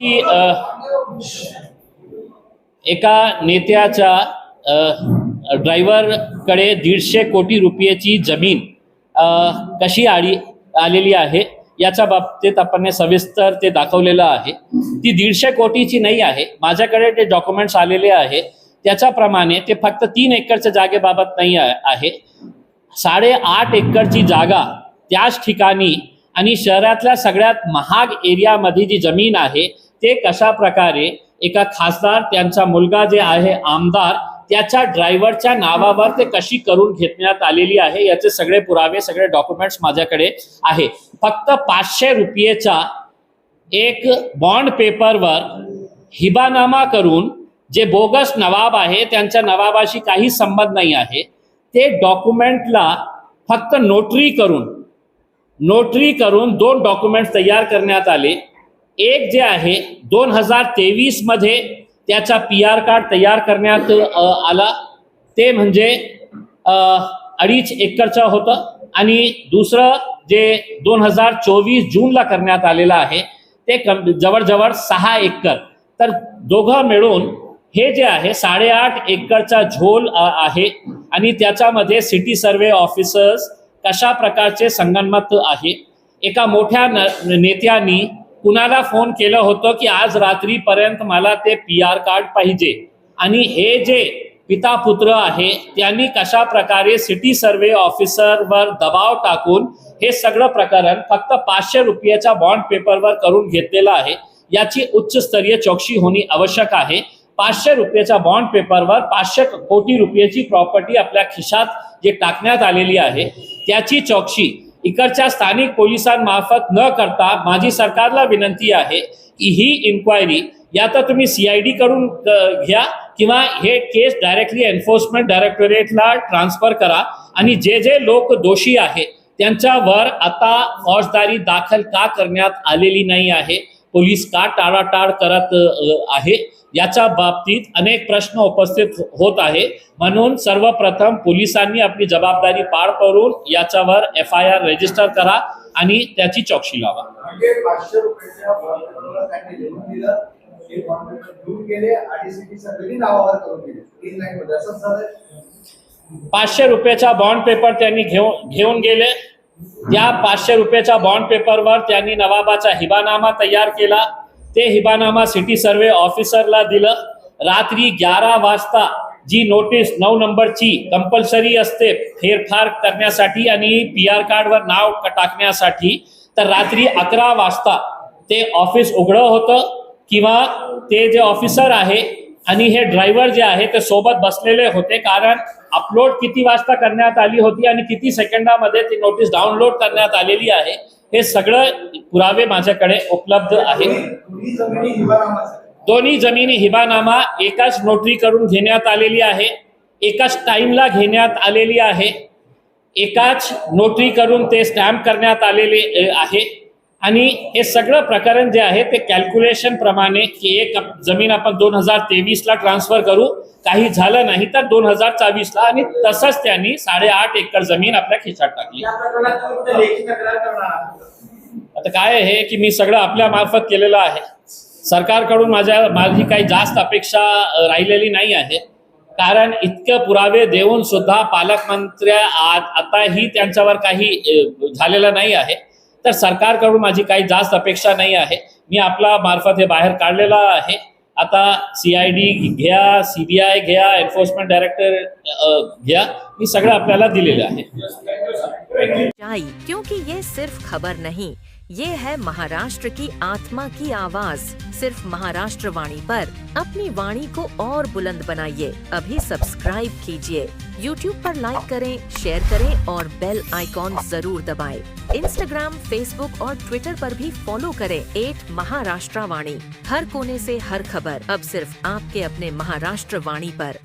की एका नेत्याच्या ड्रायव्हरकडे दीडशे कोटी रुपयाची जमीन कशी आली आलेली आहे? याच्या बाबतीत आपण सविस्तर ते दाखवलेलं आहे. ती दीडशे कोटीची नाही आहे. माझ्याकडे ते डॉक्युमेंट्स आलेले आहे. त्याच्याप्रमाणे ते फक्त तीन एकरच्या जागेबाबत नाही आहे आहे. साडेआठ एकरची जागा त्याच ठिकाणी आणि शहरातल्या सगळ्यात महाग एरियामध्ये जी जमीन आहे ते कशा प्रकारे एका खासदार त्यांचा मुलगा जे आहे आमदार त्याच्या ड्रायव्हरच्या नावावर ते कशी करून घेतण्यात आलेली आहे याचे सगळे पुरावे सगळे डॉक्युमेंट्स माझ्याकडे आहे. फक्त पाचशे रुपयेचा एक बॉन्ड पेपरवर हिबानामा करून जे बोगस नवाब आहे त्यांच्या नवाबाशी काही संबंध नाही आहे ते डॉक्युमेंटला फक्त नोटरी करून नोटरी करून दोन डॉक्युमेंट तयार करण्यात आले. एक जे आहे दोन हजार तेवीसमध्ये त्याचा पी आर कार्ड तयार करण्यात आला. ते म्हणजे अडीच एकरचं होतं. आणि दुसरं जे दोन हजार चोवीस जूनला करण्यात आलेलं आहे ते कम जवळजवळ सहा एकर. तर दोघं मिळून हे जे आहे साडेआठ एकरचा झोल आहे. आणि त्याच्यामध्ये सिटी सर्वे ऑफिसर्स कशा प्रकारचे संगणमत आहे? एका मोठ्या न नेत्यांनी कुणाला फोन केलं होतं की आज रात्रीपर्यंत मला ते पी आर कार्ड पाहिजे? आणि हे जे पिता पुत्र आहे त्यांनी कशा प्रकारे सिटी सर्वे ऑफिसरवर दबाव टाकून हे सगळं प्रकरण फक्त पाचशे रुपयाच्या बॉन्ड पेपरवर करून घेतलेलं आहे याची उच्चस्तरीय चौकशी होणे आवश्यक आहे. पाचशे रुपयाच्या बॉन्ड पेपरवर पाचशे कोटी रुपयाची प्रॉपर्टी आपल्या खिशात जे टाकण्यात आलेली आहे त्याची चौकशी इकडच्या स्थानिक पोलिसांमार्फत न करता माझी सरकारला विनंती आहे की ही इन्क्वायरी या तर तुम्ही सीआयडी कडून डीकडून घ्या किंवा हे केस डायरेक्टली एन्फोर्समेंट डायरेक्टोरेटला ट्रान्सफर करा. आणि जे जे लोक दोषी आहे त्यांच्यावर आता फौजदारी दाखल का करण्यात आलेली नाही आहे? पोलीस का टाळाटाळ करत आहे? याच्या बाबतीत अनेक प्रश्न उपस्थित होत आहे. म्हणून सर्वप्रथम पोलिसांनी आपली जबाबदारी पार करून याच्यावर एफ आय आर रजिस्टर करा आणि त्याची चौकशी लावा. म्हणजे पाचशे रुपयाच्या पाचशे रुपयाचा बॉन्ड पेपर त्यांनी घेऊन घेऊन गेले. त्या पाचशे रुपयाच्या बॉन्ड पेपरवर त्यांनी नवाबाचा हिबानामा तयार केला. ते हिबानामा सिटी सर्वे ऑफिसरला दिलं. रात्री ग्यारा वाजता जी नोटीस नऊ नंबरची कंपल्सरी असते फेरफार करण्यासाठी आणि पी आर कार्डवर नाव टाकण्यासाठी तर रात्री अकरा वाजता ते ऑफिस उघडं होतं किंवा ते जे ऑफिसर आहे आणि हे ड्रायव्हर जे आहे ते सोबत बसलेले होते कारण अपलोड किती वाजता करण्यात आली होती आणि किती सेकंदामध्ये ती नोटीस डाउनलोड करण्यात आलेली आहे हे सगळं पुरावे माझ्याकडे उपलब्ध आहे दोन्ही जमिनी हिबानामा एकाच नोटरी करून घेण्यात आलेली आहे एकाच टाईमला घेण्यात आलेली आहे एकाच नोटरी करून ते स्टॅम्प करण्यात आलेले आहे. आणि हे सगळं प्रकरण जे आहे ते कॅल्क्युलेशन प्रमाणे की एक जमीन आपण दोन हजार तेवीसला ट्रान्सफर करू काही झालं नाही तर दोन हजार चोवीसला आणि तसंच त्यांनी साडेआठ एकर जमीन आपल्या खिशात टाकली? आता काय आहे की मी सगळं आपल्या मार्फत केलेलं आहे. सरकारकडून माझ्या माझी काही जास्त अपेक्षा राहिलेली नाही आहे. कारण इतके पुरावे देऊन सुद्धा पालकमंत्र्या आताही त्यांच्यावर काही झालेलं नाही आहे. तर सरकारकडून माझी काही जास्त अपेक्षा नाही आहे. मी आपला मार्फत हे बाहेर काढलेलं आहे. आता सी आय डी घ्या सी बी आय घ्या एन्फोर्समेंट डायरेक्टर घ्या मी सगळं आपल्याला दिलेलं आहे. क्योंकि ये सिर्फ खबर नहीं ये है महाराष्ट्र की आत्मा की आवाज़। सिर्फ़ महाराष्ट्र वाणी पर। अपनी वाणी को और बुलंद बनाइए। अभी सब्सक्राइब कीजिए। YouTube पर लाइक करें शेयर करें और बेल आइकॉन ज़रूर दबाएँ। इंस्टाग्राम फेसबुक और ट्विटर पर भी फॉलो करें। एट महाराष्ट्र वाणी हर कोने से हर खबर। अब सिर्फ़ आपके अपने महाराष्ट्र वाणी पर।